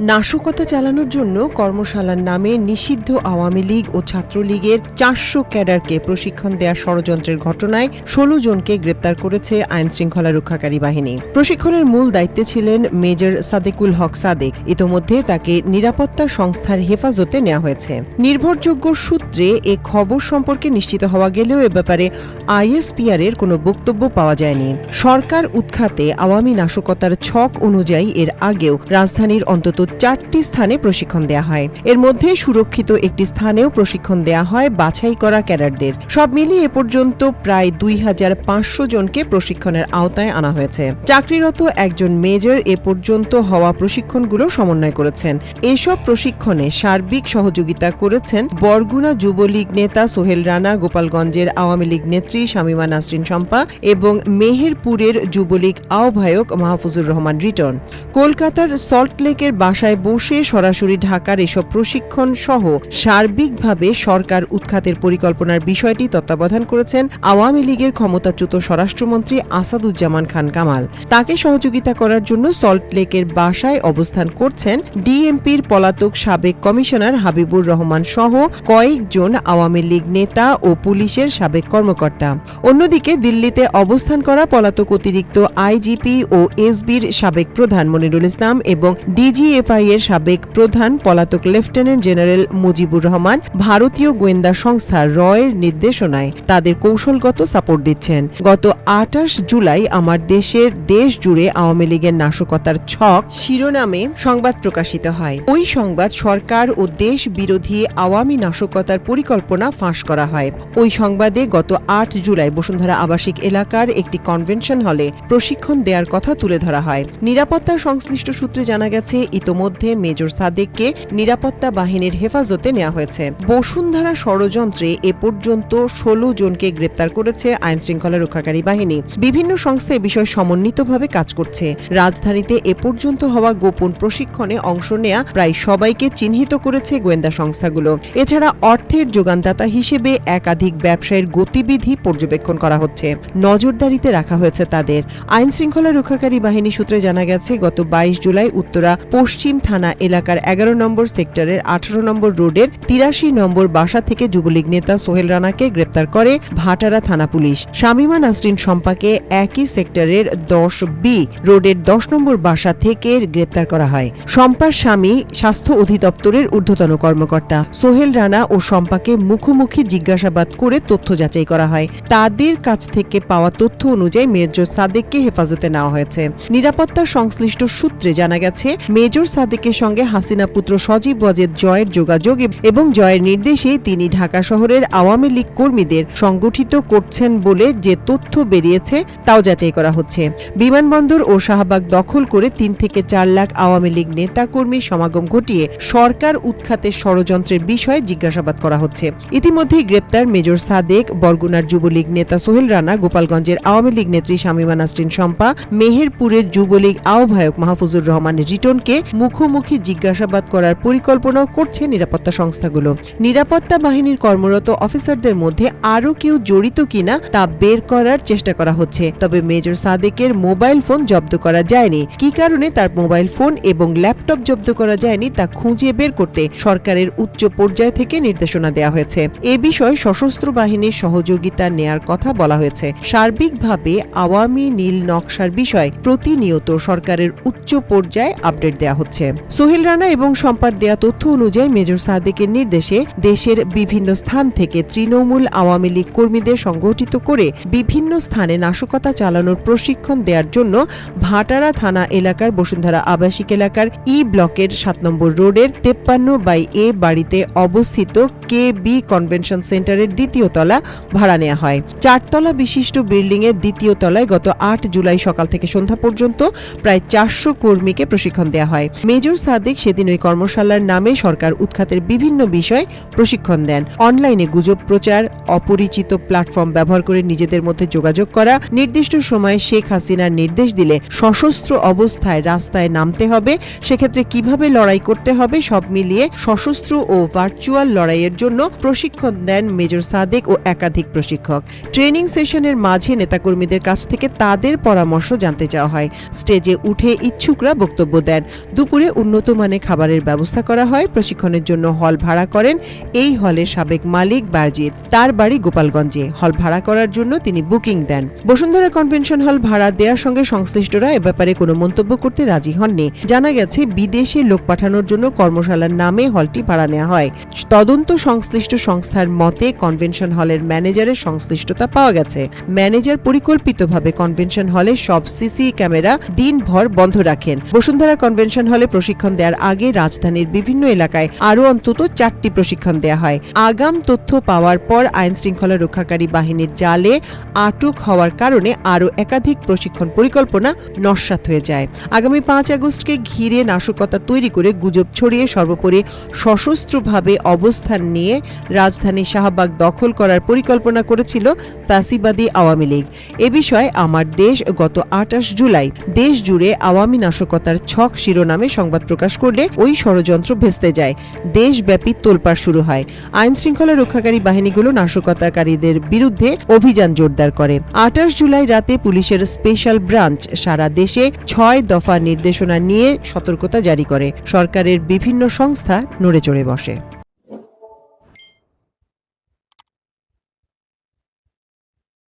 নাশকতা চালানোর জন্য কর্মশালার নামে নিষিদ্ধ আওয়ামী লীগ ও ছাত্রলীগের চারশো ক্যাডারকে প্রশিক্ষণ দেওয়ার ষড়যন্ত্রের ঘটনায় ষোলো জনকে গ্রেপ্তার করেছে আইন শৃঙ্খলা রক্ষাকারী বাহিনী। প্রশিক্ষণের মূল দায়িত্বে ছিলেন মেজর সাদেকুল হক সাদেক। ইতোমধ্যে তাকে নিরাপত্তা সংস্থার হেফাজতে নেওয়া হয়েছে। নির্ভরযোগ্য সূত্রে এ খবর সম্পর্কে নিশ্চিত হওয়া গেলেও এ ব্যাপারে আইএসপিআর এর কোনো বক্তব্য পাওয়া যায়নি। সরকার উৎখাতে আওয়ামী নাশকতার ছক অনুযায়ী এর আগেও রাজধানীর অন্তত চারটি স্থানে প্রশিক্ষণ দেওয়া হয়। এর মধ্যে সুরক্ষিত একটি স্থানেও প্রশিক্ষণ দেওয়া হয় বাছাই করা ক্যাডারদের। সব মিলিয়ে এ পর্যন্ত প্রায় দুই হাজার পাঁচশো জনকে প্রশিক্ষণের আওতায় আনা হয়েছে। চাকরিরত একজন মেজর এ পর্যন্ত হওয়া প্রশিক্ষণগুলো সমন্বয় করেছেন। এসব প্রশিক্ষণে সার্বিক সহযোগিতা করেছেন বরগুনা যুবলীগ নেতা সোহেল রানা, গোপালগঞ্জের আওয়ামী লীগ নেত্রী শামীমা নাসরিন শম্পা এবং মেহেরপুরের যুবলীগ আহ্বায়ক মাহফুজুর রহমান রিটন। কলকাতার সল্টলেকের বাসায় বসে সরাসরি ঢাকার এসব প্রশিক্ষণ সহ সার্বিকভাবে সরকার উৎখাতের পরিকল্পনার বিষয়টি তত্ত্বাবধান করেছেন আওয়ামী লীগের ক্ষমতাচ্যুত স্বরাষ্ট্রমন্ত্রী আসাদুজ্জামান খান কামাল। তাকে সহযোগিতা করার জন্য সল্টলেকের বাসায় অবস্থান করছেন ডিএমপির পলাতক সাবেক কমিশনার হাবিবুর রহমান সহ কয়েকজন আওয়ামী লীগ নেতা ও পুলিশের সাবেক কর্মকর্তা। অন্যদিকে দিল্লিতে অবস্থান করা পলাতক অতিরিক্ত আইজিপি ও এসবির সাবেক প্রধান মনিরুল ইসলাম এবং ডিজিএফআই এর সাবেক প্রধান পলাতক লেফটেন্যান্ট জেনারেল মুজিবুর রহমান ভারতীয় গোয়েন্দা সংস্থা রয়ের নির্দেশনায় তাদের কৌশলগত সাপোর্ট দিচ্ছেন। গত আটাশ জুলাই আমার দেশের দেশ জুড়ে আওয়ামী লীগের নাশকতার ছক শিরোনামে সংবাদ প্রকাশিত হয়। ওই সংবাদ সরকার ও দেশ বিরোধী আওয়ামী নাশকতার পরিকল্পনা ফাঁস করা হয়। ওই সংবাদে গত আট জুলাই বসুন্ধরা আবাসিক এলাকার একটি কনভেনশন হলে প্রশিক্ষণ দেওয়ার কথা তুলে ধরা হয়। নিরাপত্তা সংশ্লিষ্ট সূত্রে জানা গেছে ইতোমধ্যে মেজর সাদেককে নিরাপত্তা বাহিনীর হেফাজতে নেওয়া হয়েছে। বসুন্ধরা ষড়যন্ত্রে এ পর্যন্ত ষোলো জনকে গ্রেপ্তার করেছে আইন শৃঙ্খলা রক্ষাকারী বাহিনী। বিভিন্ন সংস্থা এ বিষয়ে সমন্বিতভাবে কাজ করছে। রাজধানীতে এ পর্যন্ত হওয়া গোপন প্রশিক্ষণে অংশ নেয়া প্রায় সবাইকে চিহ্নিত করেছে গোয়েন্দা সংস্থাগুলো। এছাড়া অর্থের যোগানদাতা হিসেবে একাধিক ব্যবসায়ের গতিবিধি পর্যবেক্ষণ করা হচ্ছে। নজরদারিতে রাখা হয়েছে তাদের। আইন শৃঙ্খলা রক্ষাকারী বাহিনী সূত্রে জানা গেছে, গত বাইশ জুলাই উত্তরা পশ্চিম থানা এলাকার এগারো নম্বর সেক্টরের আঠারো নম্বর রোডের তিরাশি নম্বর বাসা থেকে যুবলীগ নেতা সোহেল রানাকে গ্রেপ্তার করে ভাটারা থানা পুলিশ। শামীমা নাসরিন শম্পাকে একই সেক্টরের দশ বি রোডের দশ নম্বর বাসা থেকে গ্রেপ্তার করা হয়। শম্পার স্বামী স্বাস্থ্য অধিদপ্তরের ঊর্ধ্বতন কর্মকর্তা। সোহেল রানা ও শম্পাকে মুখোমুখি জিজ্ঞাসাবাদ করে তথ্য যাচাই করা হয়। তাদের কাছ থেকে পাওয়া তথ্য অনুযায়ী মেজর সাদেককে হেফাজতে নেওয়া হয়েছে। নিরাপত্তা সংশ্লিষ্ট সূত্রে জানা গেছে, মেজর সাদেকের সঙ্গে হাসিনা পুত্র সজীব ওয়াজেদ জয়ের যোগাযোগ এবং জয়ের নির্দেশে তিনি ঢাকা শহরের আওয়ামী লীগ কর্মীদের সংগঠিত করছেন বলে যে তথ্য বেরিয়েছে তাও যাচাই করা হচ্ছে। বিমানবন্দর ও শাহবাগ দখল করে তিন থেকে চার লাখ আওয়ামী লীগ নেতা কর্মীর সমাগম ঘটিয়ে সরকার উৎখাতের ষড়যন্ত্রের বিষয়ে জিজ্ঞাসাবাদ করা হচ্ছে। ইতিমধ্যেই গ্রেপ্তার মেজর সাদেক, বরগুনার যুবলীগ নেতা সোহেল রানা, গোপালগঞ্জের আওয়ামী লীগ নেত্রী শামীমা নাসরিন শম্পা, মেহেরপুরের যুবলীগ আহ্বায়ক মাহফুজুর রহমান রিটনকে মুখোমুখি জিজ্ঞাসাবাদ করার পরিকল্পনাও করছে নিরাপত্তা সংস্থাগুলো। নিরাপত্তা বাহিনীর কর্মরত অফিসারদের মধ্যে আরও কেউ জড়িত কিনা তা বের করার চেষ্টা করা হচ্ছে। তবে মেজর সাদেকের মোবাইল ফোন জব্দ করা যায়নি। কি কারণে তার মোবাইল ফোন এবং ল্যাপটপ জব্দ করা যায়নি তা খুঁজে বের করতে সরকারের উচ্চ পর্যায় থেকে নির্দেশনা দেওয়া হয়েছে। এ বিষয়ে সশস্ত্র বাহিনীর সহযোগিতা নেয়ার কথা বলা হয়েছে। সার্বিকভাবে আওয়ামী নীল নকশার বিষয় প্রতিনিয়ত সরকারের উচ্চ পর্যায়ে আপডেট দেওয়া হচ্ছে। সোহেল রানা এবং সম্পাদ দেয়া তথ্য অনুযায়ী মেজর সাদেকের নির্দেশে দেশের বিভিন্ন স্থান থেকে তৃণমূল আওয়ামী লীগ কর্মীদের সংগঠিত করে বিভিন্ন স্থানে নাশকতা চালানোর প্রশিক্ষণ দেওয়ার জন্য ভাটারা থানা এলাকার বসুন্ধরা আবাসিক এলাকার ই ব্লকের সাত নম্বর রোডের তেপ্পান্ন বাই এ বাড়িতে অবস্থিত কে বি কনভেনশন সেন্টারের দ্বিতীয় তলা ভাড়া নেওয়া হয়। চারতলা বিশিষ্ট বিল্ডিং এর দ্বিতীয় তলায় গত আট জুলাই সকাল থেকে সন্ধ্যা পর্যন্ত প্রায় চারশো কর্মীকে প্রশিক্ষণ দেওয়া হয়। মেজর সাদেক সেদিন ওই কর্মশালার নামে সরকার উৎখাতের বিভিন্ন বিষয় প্রশিক্ষণ দেন। অনলাইনে গুজব প্রচার, অপরিচিত প্ল্যাটফর্ম ব্যবহার করে নিজেদের মধ্যে যোগাযোগ করা, নির্দিষ্ট সময়ে শেখ হাসিনার নির্দেশ দিলে সশস্ত্র অবস্থায় রাস্তায় নামতে হবে, সেক্ষেত্রে কীভাবে লড়াই করতে হবে সব মিলিয়ে সশস্ত্র ও ভার্চুয়াল লড়াইয়ের জন্য প্রশিক্ষণ দেন মেজর সাদেক ও একাধিক প্রশিক্ষক। ট্রেনিং সেশনের মাঝে নেতাকর্মীদের কাছ থেকে তাদের পরামর্শ জানতে চাওয়া হয়। স্টেজে উঠে ইচ্ছুকরা বক্তব্য দেন। দুপুরে উন্নত মানের খাবারের ব্যবস্থা করা হয়। প্রশিক্ষণের জন্য হল ভাড়া করেন এই হলের সাবেক মালিক বায়জিৎ তার বাড়ি গোপালগঞ্জে। হল ভাড়া করার জন্য তিনি বুকিং দেন। বসুন্ধরা কনভেনশন হল ভাড়া দেওয়ার সঙ্গে সংশ্লিষ্টরা এ ব্যাপারে কোনো মন্তব্য করতে রাজি হননি। জানা গেছে, বিদেশে লোক পাঠানোর জন্য কর্মশালার নামে হলটি ভাড়া নেওয়া হয়। তদন্ত সংশ্লিষ্ট সংস্থার মতে কনভেনশন হলের ম্যানেজারের সংশ্লিষ্টতা পাওয়া গেছে। ম্যানেজার পরিকল্পিতভাবে কনভেনশন হলে সব সিসি ক্যামেরা দিনভর বন্ধ রাখেন। বসুন্ধরা কনভেনশন হলে প্রশিক্ষণ দেওয়ার আগে রাজধানীর বিভিন্ন এলাকায় আরও অন্তত চারটি প্রশিক্ষণ দেওয়া হয়। আগাম তথ্য পাওয়ার পর আইন শৃঙ্খলা রক্ষাকারী বাহিনীর জালে আটক হওয়ার কারণে আরও একাধিক প্রশিক্ষণ পরিকল্পনা নস্যাৎ হয়ে যায়। আগামী পাঁচ আগস্টকে ঘিরে নাশকতা তৈরি করে গুজব ছড়িয়ে সর্বোপরি সশস্ত্রভাবে অবস্থান নিয়ে রাজধানী শাহবাগ দখল করার পরিকল্পনা করেছিল ফ্যাসিবাদী আওয়ামী লীগ। এ বিষয়ে আমার দেশ গত আটাশ জুলাই দেশ জুড়ে আওয়ামী নাশকতার ছক শিরোনামে সংবাদ প্রকাশ করলে ওই ষড়যন্ত্র ভেস্তে যায়। দেশব্যাপী তোলপাড় শুরু হয়। আইন শৃঙ্খলা রক্ষাকারী বাহিনীগুলো নাশকতাকারীদের বিরুদ্ধে অভিযান জোরদার করে। আঠাশ জুলাই রাতে পুলিশের স্পেশাল ব্রাঞ্চ সারা দেশে ছয় দফা নির্দেশনা নিয়ে সতর্কতা জারি করে। সরকারের বিভিন্ন সংস্থা নড়ে চড়ে বসে।